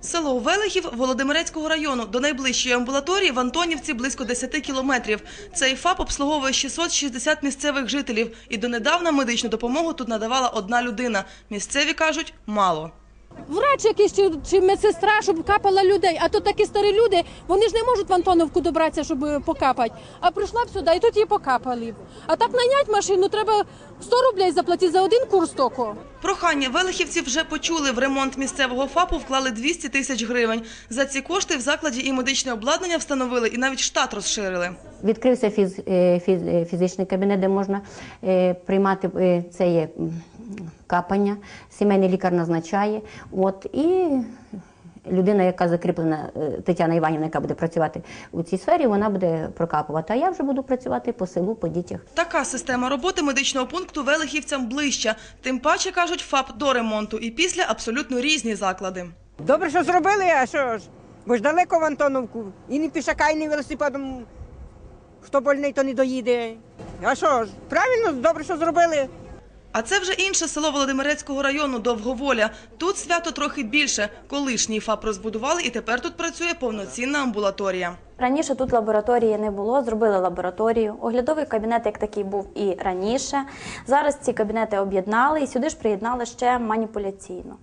Село Велихів Володимирецького району до найближчої амбулаторії в Антонівці близько 10 кілометрів. Цей ФАП обслуговує 660 місцевих жителів. І донедавна медичну допомогу тут надавала одна людина. Місцеві кажуть – мало. Врач якийсь чи, чи медсестра, щоб капала людей. А тут такі старі люди, вони ж не можуть в Антоновку добратися, щоб е, покапати. А прийшла б сюди, і тут її покапали. А так нанять машину треба 100 рублей заплатити за один курс току. Прохання велихівців вже почули. В ремонт місцевого ФАПу вклали 200 тисяч гривень. За ці кошти в закладі і медичне обладнання встановили, і навіть штат розширили. Відкрився фіз, е, фіз, е, фізичний кабінет, де можна приймати це є капання. Сімейний лікар назначає. От і людина, яка закріплена, е, Тетяна Іванівна, яка буде працювати у цій сфері, вона буде прокапувати. А я вже буду працювати по селу, по дітях. Така система роботи медичного пункту велихівцям ближча. Тим паче, кажуть, ФАП до ремонту і після абсолютно різні заклади. Добре, що зробили, а що ж? Бо ж далеко в Антоновку. І не пішака, і не велосипедом. Хто больний, то не доїде. А що ж? Правильно, добре, що зробили. А це вже інше село Володимирецького району Довговоля. Тут свято трохи більше. Колишній ФАП розбудували, і тепер тут працює повноцінна амбулаторія. Раніше тут лабораторії не було, зробили лабораторію. Оглядовий кабінет як такий був і раніше. Зараз ці кабінети об'єднали і сюди ж приєднали ще маніпуляційну.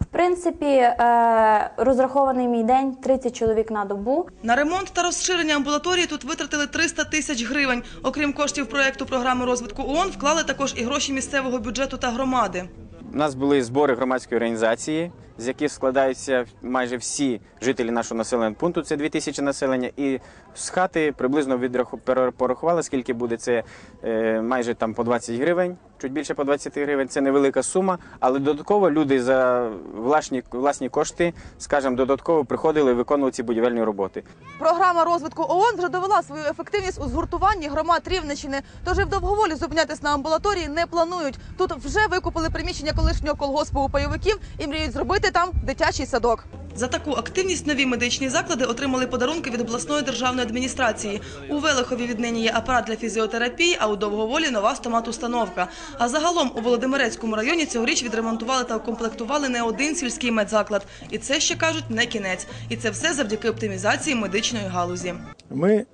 В принципі, е, розрахований мій день 30 чоловік на добу. На ремонт та розширення амбулаторії тут витратили 300 тисяч гривень. Окрім коштів проекту програми розвитку ООН, вклали також і гроші місцевого бюджету та громади. У нас були збори громадської організації, з яких складаються майже всі жителі нашого населеного пункту. Це 2 тисячі населення. І з хати приблизно відраху- порахували, скільки буде це е, майже там по 20 гривень, чуть більше по 20 гривень. Це невелика сума, але додатково люди за власні, власні кошти, скажімо, додатково приходили і виконували ці будівельні роботи. Програма розвитку ООН вже довела свою ефективність у згуртуванні громад Рівненщини. Тож і в довговолі зупинятись на амбулаторії не планують. Тут вже викупили приміщення колишнього колгоспу у пайовиків і мріють зробити там дитячий садок. За таку активність нові медичні заклади отримали подарунки від обласної державної адміністрації. У Велихові віднині є апарат для фізіотерапії, а у Довговолі нова стоматустановка. А загалом у Володимирецькому районі цьогоріч відремонтували та укомплектували не один сільський медзаклад. І це ще кажуть не кінець. І це все завдяки оптимізації медичної галузі. ми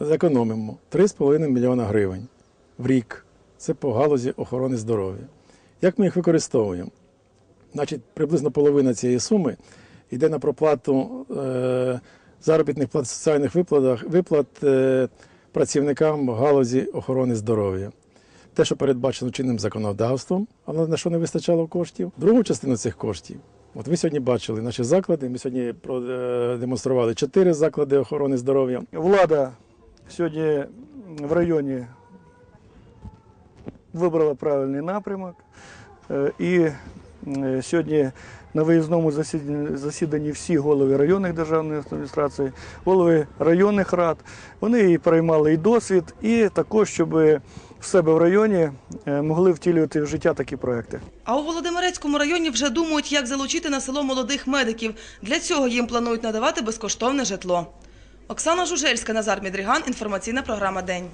зекономимо 3,5 мільйона гривень в рік. Це по галузі охорони здоров'я. Як ми їх використовуємо? Значить, приблизно половина цієї суми йде на проплату е, заробітних плат соціальних виплатах, виплат е, працівникам галузі охорони здоров'я. Те, що передбачено чинним законодавством, але на що не вистачало коштів. Другу частину цих коштів. От ви сьогодні бачили наші заклади. Ми сьогодні продемонстрували чотири заклади охорони здоров'я. влада сьогодні в районі вибрала правильний напрямок. Е, І е, сьогодні на виїзному засіданні, засіданні всі голови районних державних адміністрацій, голови районних рад, вони і приймали і досвід, і також, щоб в себе в районі е, могли втілювати в життя такі проекти. А у Володимирецькому районі вже думають, як залучити на село молодих медиків. Для цього їм планують надавати безкоштовне житло. Оксана Жужельська, Назар Мідріган. Інформаційна програма День.